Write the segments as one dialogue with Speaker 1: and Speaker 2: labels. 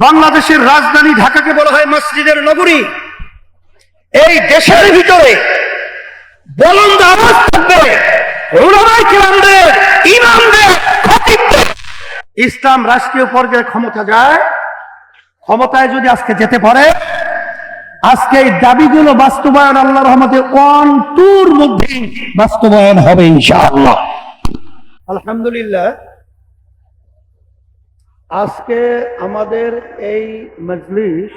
Speaker 1: বাংলাদেশের রাজধানী ঢাকাকে বলা হয় মসজিদের নগরী এই দেশের ভিতরে বলন্দ আওয়াজ থাকবে। ইসলাম রাষ্ট্রীয় পর্যায়ে ক্ষমতা যায়, ক্ষমতায় যদি আজকে যেতে পারে, আজকে এই দাবিগুলো বাস্তবায়ন আল্লাহ রহমতে অন্তুর মধ্যে বাস্তবায়ন হবে ইনশাআল্লাহ আলহামদুলিল্লাহ আজকে আমাদের এই মজলিস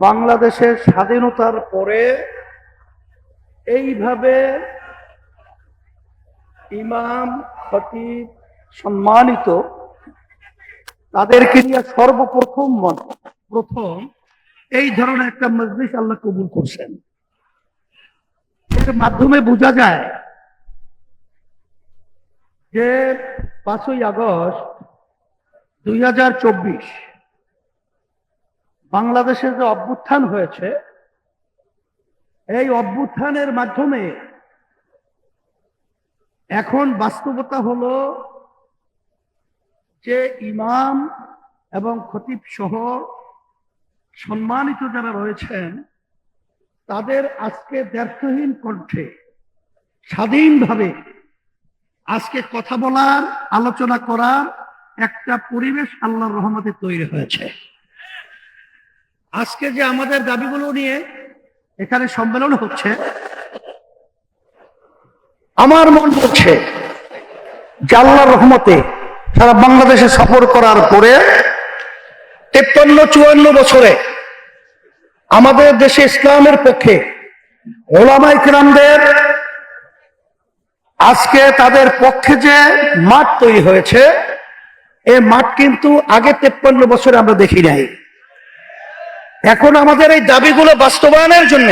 Speaker 1: বাংলাদেশের স্বাধীনতার পরে এইভাবে ইমাম, খতিব সম্মানিত, তাদেরকে নিয়ে সর্বপ্রথম মন- প্রথম এই ধরনের একটা মজলিস আল্লাহ কবুল করছেন। এর মাধ্যমে বোঝা যায় যে পাঁচই আগস্ট দুই হাজার চব্বিশ বাংলাদেশে যে অভ্যুত্থান হয়েছে, এই অভ্যুত্থানের মাধ্যমে এখন বাস্তবতা হলো যে ইমাম এবং খতিব সহ সম্মানিত যারা রয়েছেন, তাদের আজকে ব্যর্থহীন কণ্ঠে স্বাধীনভাবে আজকে কথা বলার, আলোচনা করার একটা পরিবেশ আল্লাহর রহমতে তৈরি হয়েছে। আজকে যে আমাদের দাবিগুলো নিয়ে এখানে সম্মেলন হচ্ছে, আমার মন যে আল্লাহর রহমতে সারা বাংলাদেশে সফর করার পরে তেপ্পান্ন, চুয়ান্ন বছরে আমাদের দেশে ইসলামের পক্ষে ওলামাই কিরামদের আজকে তাদের পক্ষে যে মাঠ তৈরি হয়েছে এই মাঠ কিন্তু আগে তেপ্পান্ন বছরে আমরা দেখি নাই। এখন আমাদের এই দাবিগুলো বাস্তবায়নের জন্য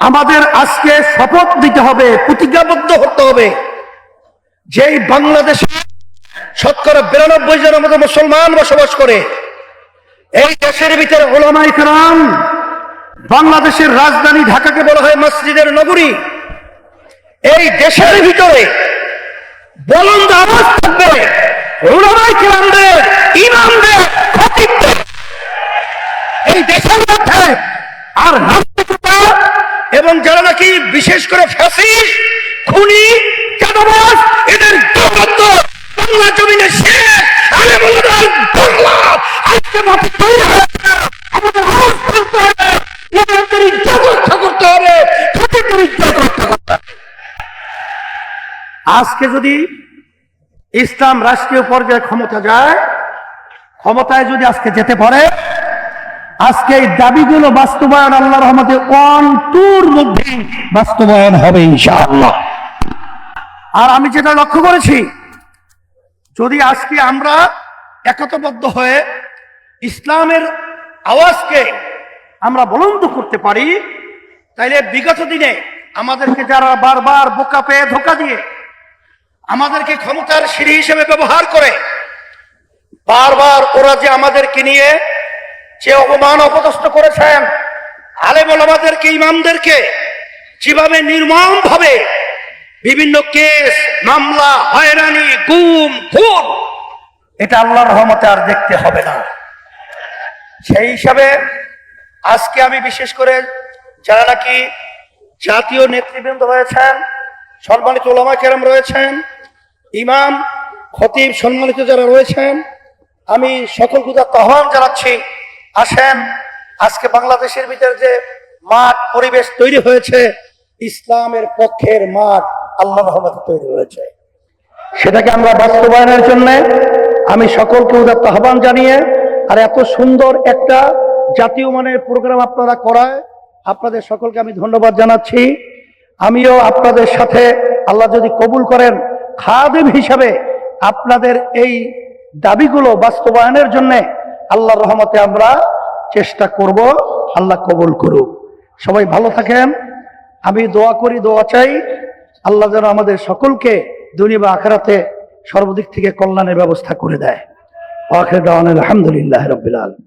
Speaker 1: আমাদের আজকে শপথ দিতে হবে, প্রতিজ্ঞাবদ্ধ হতে হবে যেই বাংলাদেশে শতকরা বিরানব্বই জনের মতো মুসলমান বসবাস করে, এই দেশের ভিতরে ওলামাই কারাম বাংলাদেশের রাজধানী ঢাকাকে বলা হয় মসজিদের নগরী। এই দেশের ভিতরে বলন্দ আওয়াজ থাকবে। কেরামদের, ইমামদের, খতিবদের। এই দেশের মধ্যে আর এবং যারা নাকি বিশেষ করে ফ্যাসি খুনি চাঁদাবাজ এদের দৌরাত্ম বাংলা জমিনে শেষ আজকে মাঠে তৈরি হয়েছে আমাদের আওয়াজ তুলতে হবে এদের ইজ্জত করতে হবে রক্ষা করতে হবে আজকে যদি ইসলাম রাষ্ট্রীয় পর্যায়ে ক্ষমতা যায়, ক্ষমতায় যদি আজকে যেতে পারে, আজকে এই দাবিগুলো বাস্তবায়ন আল্লাহ রহমতে অন্তুর মধ্যে বাস্তবায়ন হবে ইনশাআল্লাহ। আর আমি যেটা লক্ষ্য করেছি, যদি আজকে আমরা একতাবদ্ধ হয়ে ইসলামের আওয়াজকে আমরা বলন্দ করতে পারি, তাইলে বিগত দিনে আমাদেরকে যারা বারবার বোকা পেয়ে ধোকা দিয়ে আমাদেরকে ক্ষমতার সিঁড়ি হিসেবে ব্যবহার করে বারবার ওরা যে আমাদেরকে নিয়ে যে অপমান অপদস্থ করেছেন, আলেমল আমাদেরকে, ইমামদেরকে যেভাবে নির্মম ভাবে বিভিন্ন কেস, মামলা, হয়রানি, গুম, খুন, এটা আল্লাহর রহমতে আর দেখতে হবে না। সেই হিসাবে আজকে আমি বিশেষ করে যারা নাকি জাতীয় নেতৃবৃন্দ রয়েছেন, সম্মানিত ওলামা কেরাম রয়েছেন ইমাম, খতিব সম্মানিত যারা রয়েছেন, আমি সকল গুদার আহ্বান জানাচ্ছি, আসেন, আজকে বাংলাদেশের ভিতরে যে মাঠ পরিবেশ তৈরি হয়েছে, ইসলামের পক্ষের মাঠ আল্লাহ রহমতে তৈরি হয়েছে। সেটাকে আমরা বাস্তবায়নের জন্য আমি সকলকে উদাত্ত আহ্বান জানিয়ে, আর এত সুন্দর একটা জাতীয় মানের প্রোগ্রাম আপনারা করায় আপনাদের সকলকে আমি ধন্যবাদ জানাচ্ছি। আমিও আপনাদের সাথে আল্লাহ যদি কবুল করেন খাদেম হিসাবে আপনাদের এই দাবিগুলো বাস্তবায়নের জন্য আল্লাহ রহমতে আমরা চেষ্টা করব, আল্লাহ কবুল করুক। সবাই ভালো থাকেন। আমি দোয়া করি, দোয়া চাই, আল্লাহ যেন আমাদের সকলকে দুনিয়া বা আখেরাতে সর্বদিক থেকে কল্যাণের ব্যবস্থা করে দেয়। আখের দাওয়ান আলহামদুলিল্লাহ আলম